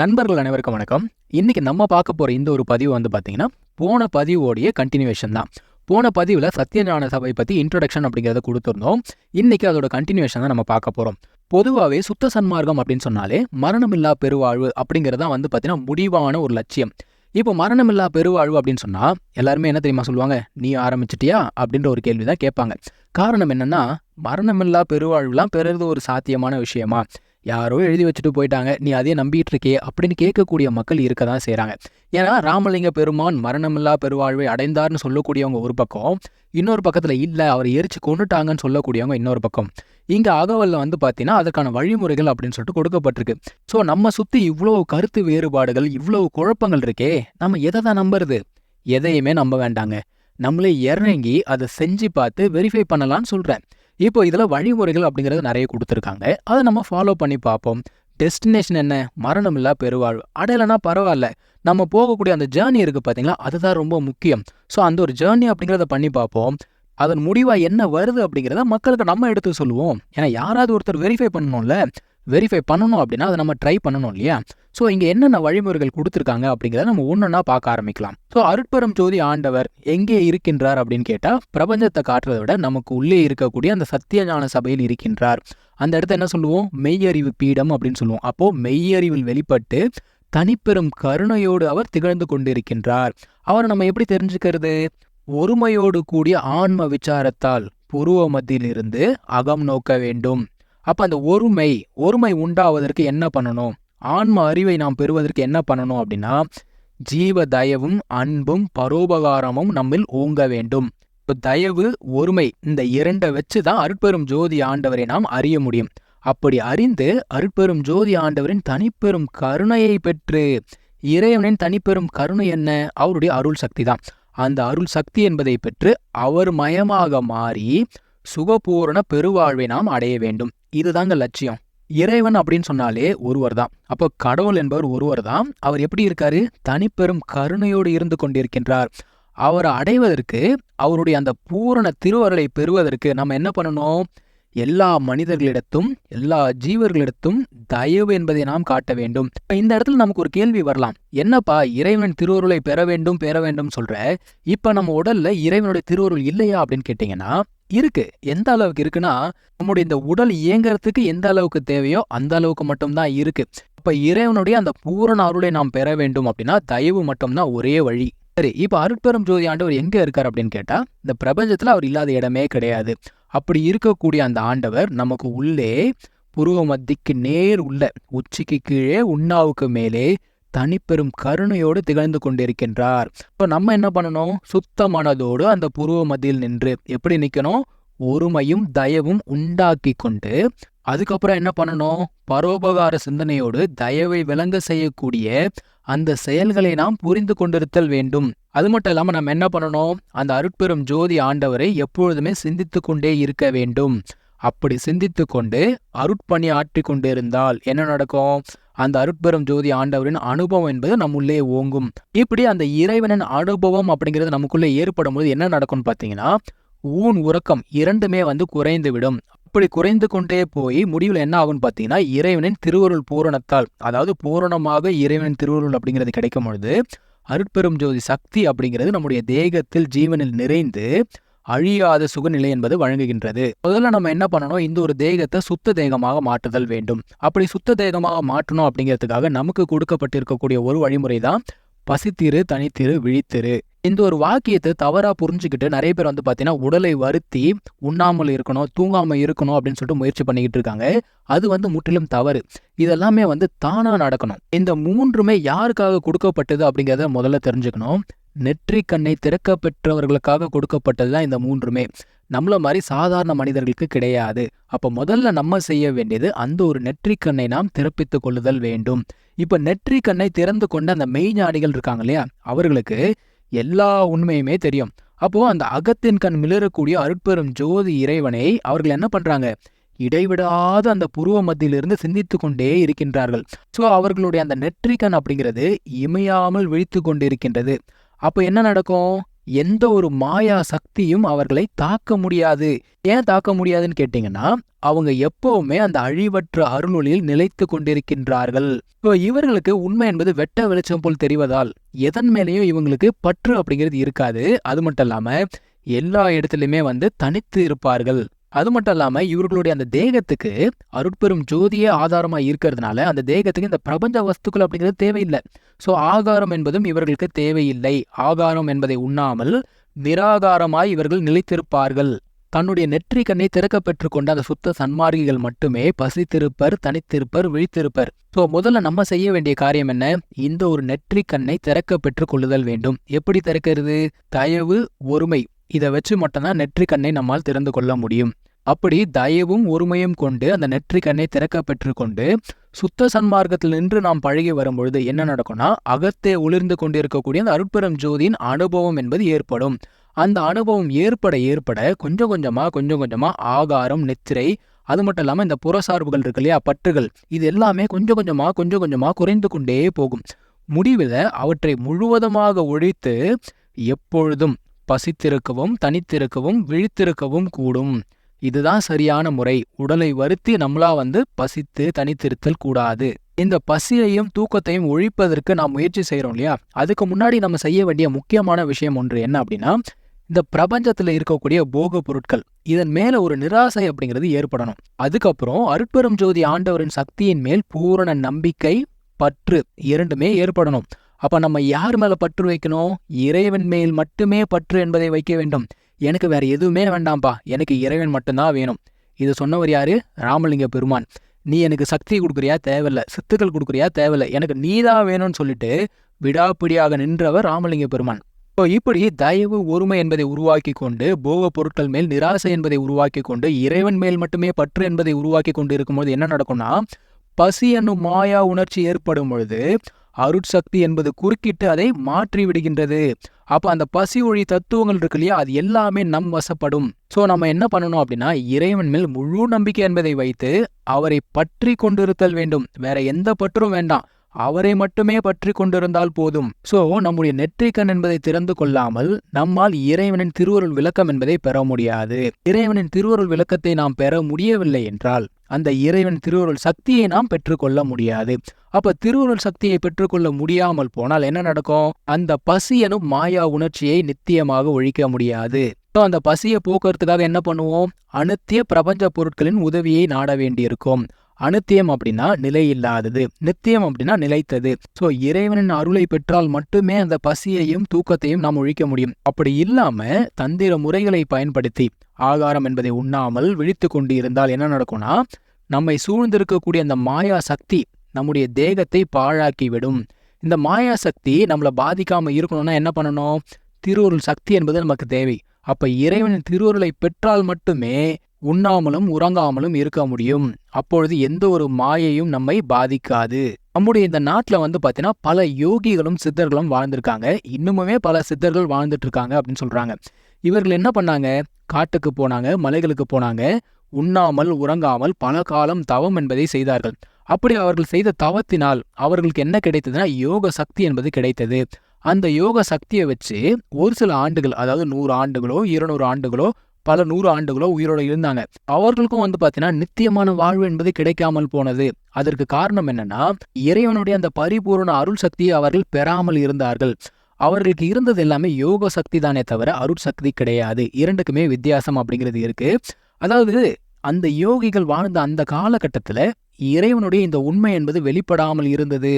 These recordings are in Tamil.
நண்பர்கள் அனைவருக்கும் வணக்கம். இன்னைக்கு நம்ம பார்க்க போற இந்த ஒரு பதிவு வந்து பாத்தீங்கன்னா போன பதிவோடைய கண்டினியூவேஷன் தான். போன பதிவில் சத்யநாராயண சபை பற்றி இன்ட்ரொடக்ஷன் அப்படிங்கிறத கொடுத்துருந்தோம். இன்னைக்கு அதோட கண்டினியூவேஷன் தான் நம்ம பார்க்க போகிறோம் பொதுவாகவே சுத்த சன்மார்க்கம் அப்படின்னு சொன்னாலே மரணமில்லா பெருவாழ்வு அப்படிங்கிறது தான் வந்து பார்த்தீங்கன்னா முடிவான ஒரு லட்சியம். இப்போ மரணமில்லா பெருவாழ்வு அப்படின்னு சொன்னால் எல்லாருமே என்ன தெரியுமா சொல்லுவாங்க? நீ ஆரம்பிச்சிட்டியா? அப்படின்ற ஒரு கேள்வி தான் கேட்பாங்க. காரணம் என்னன்னா மரணமில்லா பெருவாழ்வுலாம் பெறுறது ஒரு சாத்தியமான விஷயமா? யாரோ எழுதி வச்சுட்டு போயிட்டாங்க. நீ அதே நம்பிட்டு இருக்கே அப்படின்னு கேட்கக்கூடிய மக்கள் இருக்க தான் செய்கிறாங்க ஏன்னா ராமலிங்க பெருமான் மரணமில்லா பெருவாழ்வை அடைந்தார்னு சொல்லக்கூடியவங்க ஒரு பக்கம் இன்னொரு பக்கத்தில் இல்லை அவர் எரிச்சு கொண்டுட்டாங்கன்னு சொல்லக்கூடியவங்க இன்னொரு பக்கம். இங்கே அகவலில் வந்து பார்த்தீங்கன்னா அதற்கான வழிமுறைகள் அப்படின்னு சொல்லிட்டு கொடுக்கப்பட்டிருக்கு. ஸோ நம்ம சுற்றி இவ்வளோ கருத்து வேறுபாடுகள் இவ்வளோ குழப்பங்கள் இருக்கே நம்ம எதை தான் நம்புறது? எதையுமே நம்ப வேண்டாங்க. நம்மளே இறங்கி அதை செஞ்சு பார்த்து வெரிஃபை பண்ணலாம்னு சொல்கிறேன் இப்போ இதில் வழிமுறைகள் அப்படிங்கிறது நிறைய கொடுத்துருக்காங்க. அதை நம்ம ஃபாலோ பண்ணி பார்ப்போம். டெஸ்டினேஷன் என்ன? மரணம் இல்லை? பெருவாழ்வு. அடையலைன்னா பரவாயில்ல. நம்ம போகக்கூடிய அந்த ஜேர்னி இருக்குது பார்த்தீங்களா? அதுதான் ரொம்ப முக்கியம். ஸோ அந்த ஒரு ஜேர்னி அப்படிங்கிறத பண்ணி பார்ப்போம். அதன் முடிவாக என்ன வருது அப்படிங்கிறத மக்களுக்கு நம்ம எடுத்து சொல்லுவோம். ஏன்னா யாராவது ஒருத்தர் வெரிஃபை பண்ணணும்ல. வெரிஃபை பண்ணணும் அப்படின்னா அதை நம்ம ட்ரை பண்ணணும் இல்லையா? ஸோ இங்கே என்னென்ன வழிமுறைகள் கொடுத்துருக்காங்க அப்படிங்கிறத நம்ம ஒன்றொன்னா பார்க்க ஆரம்பிக்கலாம். ஸோ அருட்பெரும் ஜோதி ஆண்டவர் எங்கே இருக்கின்றார் அப்படின்னு கேட்டால் பிரபஞ்சத்தை காட்டுறதை விட நமக்கு உள்ளே இருக்கக்கூடிய அந்த சத்தியஞான சபையில் இருக்கின்றார். அந்த இடத்த என்ன சொல்லுவோம்? மெய்யறிவு பீடம் அப்படின்னு சொல்லுவோம். அப்போ மெய்யறிவில் வெளிப்பட்டு தனிப்பெரும் கருணையோடு அவர் திகழ்ந்து கொண்டிருக்கின்றார். அவரை நம்ம எப்படி தெரிஞ்சுக்கிறது? ஒருமையோடு கூடிய ஆன்ம விசாரத்தால் புருவ மத்தியிலிருந்து அகம் நோக்க வேண்டும். அப்ப அந்த ஒருமை ஒருமை உண்டாவதற்கு என்ன பண்ணணும்? ஆன்ம அறிவை நாம் பெறுவதற்கு என்ன பண்ணணும் அப்படின்னா ஜீவ தயவும் அன்பும் பரோபகாரமும் நம்மில் ஓங்க வேண்டும். இப்ப தயவு ஒருமை இந்த இரண்டை வச்சு தான் அருட்பெரும் ஜோதி ஆண்டவரை நாம் அறிய முடியும். அப்படி அறிந்து அருட்பெரும் ஜோதி ஆண்டவரின் தனிப்பெரும் கருணையை பெற்று இறைவனின் தனிப்பெரும் கருணை என்ன? அவருடைய அருள் சக்தி தான் அந்த அருள் சக்தி என்பதை பெற்று அவர் மயமாக மாறி சுகபூரண பெருவாழ்வை நாம் அடைய வேண்டும். இதுதாங்க லட்சியம். இறைவன் அப்படின்னு சொன்னாலே ஒருவர் தான் அப்போ கடவுள் என்பவர் ஒருவர் தான் அவர் எப்படி இருக்காரு? தனிப்பெரும் கருணையோடு இருந்து கொண்டிருக்கின்றார். அவரை அடைவதற்கு அவருடைய அந்த பூரண திருவருளை பெறுவதற்கு நம்ம என்ன பண்ணணும்? எல்லா மனிதர்களிடத்தும் எல்லா ஜீவர்களிடத்தும் தயவு என்பதை நாம் காட்ட வேண்டும். இந்த இடத்துல நமக்கு ஒரு கேள்வி வரலாம். என்னப்பா இறைவன் திருவருளை பெற வேண்டும் பெற வேண்டும் சொல்ற? இப்ப நம்ம உடல்ல இறைவனுடைய திருவருள் இல்லையா அப்படின்னு கேட்டீங்கன்னா இருக்கு. எந்த அளவுக்கு இருக்குன்னா நம்முடைய இந்த உடல் இயங்குறதுக்கு எந்த அளவுக்கு தேவையோ அந்த அளவுக்கு மட்டும்தான் இருக்கு. இப்ப இறைவனுடைய அந்த பூரண அருளை நாம் பெற வேண்டும் அப்படின்னா தயவு மட்டும்தான் ஒரே வழி. சரி இப்ப அருட்பெரும் ஜோதி ஆண்டவர் எங்க இருக்கார் அப்படின்னு கேட்டா இந்த பிரபஞ்சத்துல அவர் இல்லாத இடமே கிடையாது. அப்படி இருக்கக்கூடிய அந்த ஆண்டவர் நமக்கு உள்ளே புருவ மத்திக்கு நேர் உள்ள உச்சிக்கு கீழே உண்ணாவுக்கு மேலே தனிப்பெரும் கருணையோடு திகழ்ந்து கொண்டிருக்கின்றார். இப்போ நம்ம என்ன பண்ணணும்? சுத்த மனதோடு அந்த புருவ மதியில் நின்று எப்படி நிற்கணும் ஒருமையும் தயவும் உண்டாக்கி கொண்டு அதுக்கப்புறம் என்ன பண்ணணும்? பரோபகார சிந்தனையோடு தயவை விளங்க செய்யக்கூடிய அந்த செயல்களை நாம் புரிந்து கொண்டிருத்தல் வேண்டும். அது மட்டும் இல்லாம நம்ம என்ன பண்ணணும்? அந்த அருட்பெரும் ஜோதி ஆண்டவரை எப்பொழுதுமே சிந்தித்து கொண்டே இருக்க வேண்டும். அப்படி சிந்தித்து கொண்டு அருட்பணி ஆற்றி கொண்டிருந்தால் என்ன நடக்கும்? அந்த அருட்பெரும் ஜோதி ஆண்டவரின் அனுபவம் என்பது நம்முள்ளே ஓங்கும். இப்படி அந்த இறைவனின் அனுபவம் அப்படிங்கிறது நமக்குள்ளே ஏற்படும் போது என்ன நடக்கும்னு பார்த்தீங்கன்னா ஊன் உறக்கம் இரண்டுமே வந்து குறைந்து விடும் அப்படி குறைந்து கொண்டே போய் முடிவில் என்ன ஆகும்னு பார்த்தீங்கன்னா இறைவனின் திருவருள் பூரணத்தால் அதாவது பூரணமாக இறைவனின் திருவருள் அப்படிங்கிறது கிடைக்கும் பொழுது அருட்பெரும் ஜோதி சக்தி அப்படிங்கிறது நம்முடைய தேகத்தில் ஜீவனில் நிறைந்து அழியாத சுகநிலை என்பது வழங்குகின்றது. முதல்ல நம்ம என்ன பண்ணணும்? இந்த ஒரு தேகத்தை சுத்த தேகமாக மாற்றுதல் வேண்டும். அப்படி சுத்த தேகமாக மாற்றணும் அப்படிங்கிறதுக்காக நமக்கு கொடுக்கப்பட்டிருக்கக்கூடிய ஒரு வழிமுறை தான் பசித்திரு தனித்திரு விழித்திரு. இந்த ஒரு வாக்கியத்தை தவறா புரிஞ்சுக்கிட்டு நிறைய பேர் வந்து பார்த்தீங்கன்னா உடலை வருத்தி உண்ணாமல் இருக்கணும் தூங்காம இருக்கணும் அப்படின்னு சொல்லிட்டு முயற்சி பண்ணிக்கிட்டு இருக்காங்க. அது வந்து முற்றிலும் தவறு. இதெல்லாமே வந்து தானா நடக்கணும். இந்த மூன்றுமே யாருக்காக கொடுக்கப்பட்டது அப்படிங்கிறத முதல்ல தெரிஞ்சுக்கணும். நெற்றி கண்ணை திறக்க பெற்றவர்களுக்காக கொடுக்கப்பட்டது தான் இந்த மூன்றுமே. நம்மள மாதிரி சாதாரண மனிதர்களுக்கு கிடையாது. அப்போ முதல்ல நம்ம செய்ய வேண்டியது அந்த ஒரு நெற்றிக்கண்ணை நாம் திறப்பித்து கொள்ளுதல் வேண்டும். இப்போ நெற்றிக்கண்ணை திறந்து கொண்ட அந்த மெய்ஞானிகள் இருக்காங்க இல்லையா? அவர்களுக்கு எல்லா உண்மையுமே தெரியும். அப்போ அந்த அகத்தின் கண் மிளறக்கூடிய அருட்பெரும் ஜோதி இறைவனை அவர்கள் என்ன பண்றாங்க? இடைவிடாத அந்த புருவ மத்தியிலிருந்து சிந்தித்து கொண்டே இருக்கின்றார்கள். ஸோ அவர்களுடைய அந்த நெற்றிக்கண் அப்படிங்கிறது இமையாமல் விழித்து கொண்டிருக்கின்றது. அப்போ என்ன நடக்கும்? எந்த ஒரு மாயா சக்தியும் அவர்களை தாக்க முடியாது. ஏன் தாக்க முடியாதுன்னு கேட்டீங்கன்னா அவங்க எப்பவுமே அந்த அழிவற்ற அருளொளியில் நிலைத்து கொண்டிருக்கின்றார்கள். இப்போ இவர்களுக்கு உண்மை என்பது வெட்ட வெளிச்சம் போல் தெரிவதால் எதன் மேலேயும் இவங்களுக்கு பற்று அப்படிங்கிறது இருக்காது. அது மட்டும் இல்லாம எல்லா இடத்துலையுமே வந்து தனித்து இருப்பார்கள். அது மட்டும் இல்லாம இவர்களுடைய அந்த தேகத்துக்கு அருட்பெரும் ஜோதியே ஆதாரமாக இருக்கிறதுனால அந்த தேகத்துக்கு இந்த பிரபஞ்ச வஸ்துக்கள் அப்படிங்கிறது தேவையில்லை. ஸோ ஆகாரம் என்பதும் இவர்களுக்கு தேவையில்லை. ஆகாரம் என்பதை உண்ணாமல் நிராகாரமாய் இவர்கள் நிலைத்திருப்பார்கள். தன்னுடைய நெற்றி கண்ணை திறக்க பெற்றுக்கொண்ட அந்த சுத்த சன்மார்கிகள் மட்டுமே பசித்திருப்பர் தனித்திருப்பர் விழித்திருப்பர். ஸோ முதல்ல நம்ம செய்ய வேண்டிய காரியம் என்ன? இந்த ஒரு நெற்றி கண்ணை திறக்க பெற்றுக் கொள்ளுதல் வேண்டும். எப்படி திறக்கிறது? தயவு ஒருமை. இதை வச்சு மட்டும்தான் நெற்றிக்கண்ணை நம்மால் திறந்து கொள்ள முடியும். அப்படி தயவும் ஒருமையும் கொண்டு அந்த நெற்றிக்கண்ணை திறக்க பெற்றுக்கொண்டு சுத்த சன்மார்க்கத்தில் நின்று நாம் பழகி வரும்பொழுது என்ன நடக்கும்னா அகத்தே ஒளிர்ந்து கொண்டிருக்கக்கூடிய அந்த அருட்பெரும் ஜோதியின் அனுபவம் என்பது ஏற்படும். அந்த அனுபவம் ஏற்பட ஏற்பட கொஞ்சம் கொஞ்சமா கொஞ்சம் கொஞ்சமா ஆகாரம் நெத்திரை அது மட்டும் இல்லாமல் இந்த புறசார்புகள் இருக்கு இல்லையா பற்றுகள் இது எல்லாமே கொஞ்சம் கொஞ்சமா கொஞ்சம் கொஞ்சமா குறைந்து கொண்டே போகும். முடிவில் அவற்றை முழுவதுமாக ஒழித்து எப்பொழுதும் பசித்திருக்கவும் தனித்திருக்கவும் விழித்திருக்கவும் கூடும். இதுதான் சரியான முறை. உடலை வருத்தி நம்மளா வந்து பசித்து தனித்திருத்தல் கூடாது. இந்த பசியையும் தூக்கத்தையும் ஒழிப்பதற்கு நாம் முயற்சி செய்கிறோம் இல்லையா? அதுக்கு முன்னாடி நம்ம செய்ய வேண்டிய முக்கியமான விஷயம் ஒன்று என்ன அப்படின்னா இந்த பிரபஞ்சத்தில் இருக்கக்கூடிய போக பொருட்கள். இதன் மேல ஒரு நிராசை அப்படிங்கிறது ஏற்படணும். அதுக்கப்புறம் அருட்பெரும் ஜோதி ஆண்டவரின் சக்தியின் மேல் பூரண நம்பிக்கை பற்று இரண்டுமே ஏற்படணும். அப்ப நம்ம யார் மேல பற்று வைக்கணும்? இறைவன் மேல் மட்டுமே பற்று என்பதை வைக்க வேண்டும். எனக்கு வேற எதுவுமே வேண்டாம்ப்பா எனக்கு இறைவன் மட்டும்தான் வேணும். இது சொன்னவர் யாரு? ராமலிங்க பெருமான். நீ எனக்கு சக்தி கொடுக்குறியா? தேவையில்ல. சித்துக்கள் கொடுக்குறியா? தேவையில்லை. எனக்கு நீதான் வேணும்னு சொல்லிட்டு விடாப்பிடியாக நின்றவர் ராமலிங்க பெருமான். இப்போ இப்படி தயவு ஒருமை என்பதை உருவாக்கி கொண்டு போக பொருட்கள் மேல் நிராசை என்பதை உருவாக்கி கொண்டு இறைவன் மேல் மட்டுமே பற்று என்பதை உருவாக்கி கொண்டு இருக்கும்போது என்ன நடக்கும்னா பசி என்னும் மாயா உணர்ச்சி ஏற்படும் பொழுது அருட்சக்தி என்பது குறுக்கிட்டு அதை மாற்றி விடுகின்றது அப்ப அந்த பசி ஒழி தத்துவங்கள் இருக்கு இல்லையா? அது எல்லாமே நம் வசப்படும். சோ நம்ம என்ன பண்ணணும் அப்படின்னா இறைவன் மேல் முழு நம்பிக்கை என்பதை வைத்து அவரை பற்றி கொண்டிருத்தல் வேண்டும். வேற எந்த பற்றும் வேண்டாம். அவரை மட்டுமே பற்றி கொண்டிருந்தால் போதும். சோ நம்முடைய நெற்றிக்கண் என்பதை திறந்து கொள்ளாமல் நம்மால் இறைவனின் திருவருள் விளக்கம் என்பதை பெற முடியாது. இறைவனின் திருவருள் விளக்கத்தை நாம் பெற முடியவில்லை என்றால் அந்த இறைவன் திருவருள் சக்தியை நாம் பெற்றுக்கொள்ள முடியாது. அப்ப திருவருள் சக்தியை பெற்றுக்கொள்ள முடியாமல் போனால் என்ன நடக்கும்? அந்த பசி எனும் மாயா உணர்ச்சியை நித்தியமாக ஒழிக்க முடியாது. அந்த பசியை போக்குறதுக்காக என்ன பண்ணுவோம்? அனுத்திய பிரபஞ்ச பொருட்களின் உதவியை நாட வேண்டியிருக்கும். அனுத்தியம் அப்படின்னா நிலை இல்லாதது நித்தியம் அப்படின்னா நிலைத்தது. சோ இறைவனின் அருளை பெற்றால் மட்டுமே அந்த பசியையும் தூக்கத்தையும் நாம் ஒழிக்க முடியும். அப்படி இல்லாம தந்திர முறைகளை பயன்படுத்தி ஆகாரம் என்பதை உண்ணாமல் விழித்து கொண்டு இருந்தால் என்ன நடக்கும்னா நம்மை சூழ்ந்திருக்கக்கூடிய அந்த மாயா சக்தி நம்முடைய தேகத்தை பாழாக்கி விடும் இந்த மாயா சக்தி நம்மளை பாதிக்காம இருக்கணும்னா என்ன பண்ணணும்? திருவருள் சக்தி என்பது நமக்கு தேவை. அப்ப இறைவனின் திருவருளை பெற்றால் மட்டுமே உண்ணாமலும் உறங்காமலும் இருக்க முடியும். அப்பொழுது எந்த ஒரு மாயையும் நம்மை பாதிக்காது. நம்முடைய இந்த நாட்டில் வந்து பார்த்தீங்கன்னா பல யோகிகளும் சித்தர்களும் வாழ்ந்திருக்காங்க. இன்னுமுமே பல சித்தர்கள் வாழ்ந்துட்டு இருக்காங்க அப்படின்னு சொல்றாங்க. இவர்கள் என்ன பண்ணாங்க? காட்டுக்கு போனாங்க மலைகளுக்கு போனாங்க. உண்ணாமல் உறங்காமல் பல காலம் தவம் என்பதை செய்தார்கள். அப்படி அவர்கள் செய்த தவத்தினால் அவர்களுக்கு என்ன கிடைத்ததுன்னா யோக சக்தி என்பது கிடைத்தது. அந்த யோக சக்தியை வச்சு ஒரு சில ஆண்டுகள் அதாவது நூறு ஆண்டுகளோ இருநூறு ஆண்டுகளோ பல நூறு ஆண்டுகளோ உயிரோடு இருந்தாங்க. அவர்களுக்கும் வந்து பார்த்தீங்கன்னா நித்தியமான வாழ்வு என்பது கிடைக்காமல் போனது. அதற்கு காரணம் என்னன்னா இறைவனுடைய அந்த பரிபூர்ண அருள் சக்தியை அவர்கள் பெறாமல் இருந்தார்கள். அவர்களுக்கு இருந்தது எல்லாமே யோக சக்தி தானே தவிர அருள் சக்தி கிடையாது. இரண்டுக்குமே வித்தியாசம் அப்படிங்கிறது இருக்கு. அதாவது அந்த யோகிகள் வாழ்ந்த அந்த காலகட்டத்துல இறைவனுடைய இந்த உண்மை என்பது வெளிப்படாமல் இருந்தது.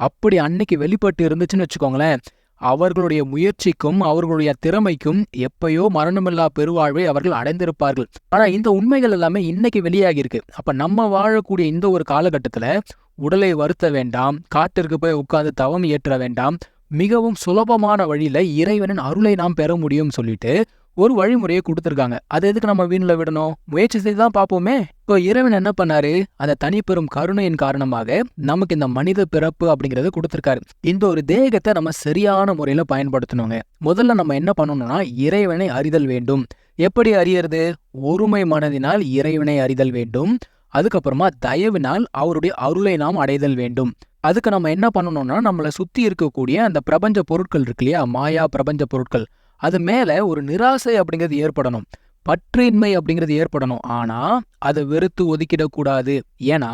அப்படி அன்னைக்கு வெளிப்பட்டு இருந்துச்சுன்னு வச்சுக்கோங்களேன் அவர்களுடைய முயற்சிக்கும் அவர்களுடைய திறமைக்கும் எப்பயோ மரணமில்லா பெருவாழ்வை அவர்கள் அடைந்திருப்பார்கள். ஆனா இந்த உண்மைகள் எல்லாமே இன்னைக்கு வெளியாகி இருக்கு அப்ப நம்ம வாழக்கூடிய இந்த ஒரு காலகட்டத்துல உடலை வருத்த வேண்டாம் காட்டிற்கு போய் உட்கார்ந்து தவம் ஏற்ற வேண்டாம் மிகவும் சுலபமான வழியில இறைவனின் அருளை நாம் பெற முடியும் சொல்லிட்டு ஒரு வழிமுறையை கொடுத்துருக்காங்க. அது எதுக்கு நம்ம வீணில் விடணும்? முயற்சி செய்து தான் பார்ப்போமே. இப்போ இறைவன் என்ன பண்ணாரு? அந்த தனிப்பெரும் கருணையின் காரணமாக நமக்கு இந்த மனித பிறப்பு அப்படிங்கறத கொடுத்துருக்காரு. இந்த ஒரு தேகத்தை நம்ம சரியான முறையில பயன்படுத்தணுங்க. முதல்ல நம்ம என்ன பண்ணணும்னா இறைவனை அறிதல் வேண்டும். எப்படி அறியறது? ஒருமை மனதினால் இறைவனை அறிதல் வேண்டும். அதுக்கப்புறமா தயவினால் அவருடைய அருளை நாம் அடைதல் வேண்டும். அதுக்கு நம்ம என்ன பண்ணணும்னா நம்மளை சுத்தி இருக்கக்கூடிய அந்த பிரபஞ்ச பொருட்கள் இருக்கு இல்லையா? மாயா பிரபஞ்ச பொருட்கள். அது மேலே ஒரு நிராசை அப்படிங்கிறது ஏற்படணும். பற்றின்மை அப்படிங்கிறது ஏற்படணும். ஆனா அதை வெறுத்து ஒதுக்கிடக்கூடாது. ஏன்னா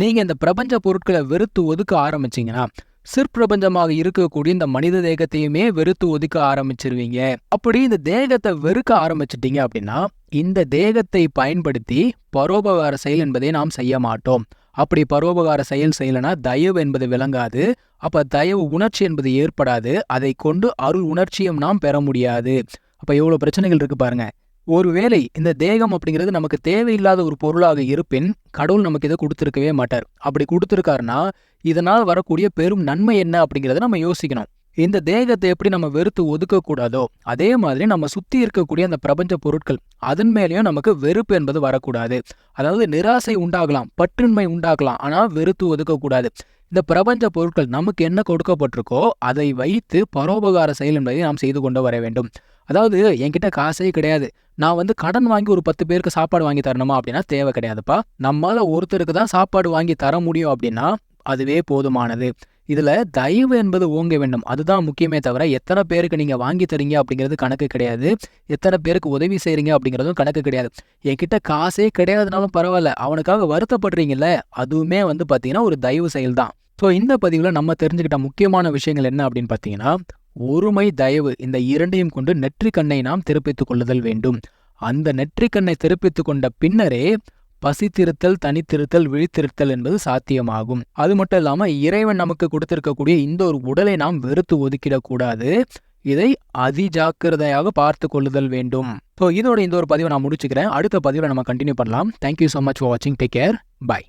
நீங்க இந்த பிரபஞ்ச பொருட்களை வெறுத்து ஒதுக்க ஆரம்பிச்சீங்கன்னா சிற்பிரபஞ்சமாக இருக்கக்கூடிய இந்த மனித தேகத்தையுமே வெறுத்து ஒதுக்க ஆரம்பிச்சிருவீங்க. அப்படி இந்த தேகத்தை வெறுக்க ஆரம்பிச்சிட்டீங்க அப்படின்னா இந்த தேகத்தை பயன்படுத்தி பரோபகார செயல் என்பதை நாம் செய்ய மாட்டோம். அப்படி பரோபகார செயல் செய்யலைனா தயவு என்பது விளங்காது. அப்ப தயவு உணர்ச்சி என்பது ஏற்படாது. அதை கொண்டு அருள் உணர்ச்சியும் நாம் பெற முடியாது. அப்ப எவ்வளோ பிரச்சனைகள் இருக்கு பாருங்க. ஒருவேளை இந்த தேகம் அப்படிங்கிறது நமக்கு தேவையில்லாத ஒரு பொருளாக இருப்பின் கடவுள் நமக்கு இதை கொடுத்துருக்கவே மாட்டார். அப்படி கொடுத்துருக்காருன்னா இதனால் வரக்கூடிய பெரும் நன்மை என்ன அப்படிங்கிறத நம்ம யோசிக்கணும். இந்த தேகத்தை எப்படி நம்ம வெறுத்து ஒதுக்கக்கூடாதோ அதே மாதிரி நம்ம சுத்தி இருக்கக்கூடிய அந்த பிரபஞ்ச பொருட்கள் அதன் மேலேயும் நமக்கு வெறுப்பு என்பது வரக்கூடாது. அதாவது நிராசை உண்டாகலாம் பற்றின்மை உண்டாகலாம் ஆனால் வெறுத்து ஒதுக்கக்கூடாது. இந்த பிரபஞ்ச பொருட்கள் நமக்கு என்ன கொடுக்கப்பட்டிருக்கோ அதை வைத்து பரோபகார செயல் என்பதை நாம் செய்து கொண்டு வர வேண்டும். அதாவது என்கிட்ட காசே கிடையாது. நான் வந்து கடன் வாங்கி ஒரு பத்து பேருக்கு சாப்பாடு வாங்கி தரணுமா அப்படின்னா தேவை கிடையாதுப்பா. நம்மளால ஒருத்தருக்கு தான் சாப்பாடு வாங்கி தர முடியும் அப்படின்னா அதுவே போதுமானது. இதுல தயவு என்பது ஓங்க வேண்டும். அதுதான் முக்கியமே தவிர எத்தனை பேருக்கு நீங்க வாங்கி தரீங்க அப்படிங்கிறது கணக்கு கிடையாது. எத்தனை பேருக்கு உதவி செய்றீங்க அப்படிங்கிறதும் கணக்கு கிடையாது. என்கிட்ட காசே கிடையாதுனாலும் பரவாயில்ல அவனுக்காக வருத்தப்படுறீங்கல்ல அதுவுமே வந்து பார்த்தீங்கன்னா ஒரு தயவு செயல் தான் ஸோ இந்த பதிவில் நம்ம தெரிஞ்சுக்கிட்ட முக்கியமான விஷயங்கள் என்ன அப்படின்னு பார்த்தீங்கன்னா ஒருமை தயவு இந்த இரண்டையும் கொண்டு நெற்றிக்கண்ணை நாம் திருப்பித்துக் கொள்ளுதல் வேண்டும். அந்த நெற்றிக்கண்ணை திருப்பித்து கொண்ட பின்னரே பசித்திருத்தல் தனித்திருத்தல் விழித்திருத்தல் என்பது சாத்தியமாகும். அது மட்டும் இல்லாம இறைவன் நமக்கு கொடுத்திருக்கக்கூடிய இந்த ஒரு உடலை நாம் வெறுத்து ஒதுக்கிடக்கூடாது. இதை அதிஜாக்கிரதையாக பார்த்து கொள்ளுதல் வேண்டும். ஸோ இதோட இந்த ஒரு பதிவை நான் முடிச்சுக்கிறேன். அடுத்த பதிவை நம்ம கண்டினியூ பண்ணலாம். Thank you so much for வாட்சிங் டேக் கேர் பை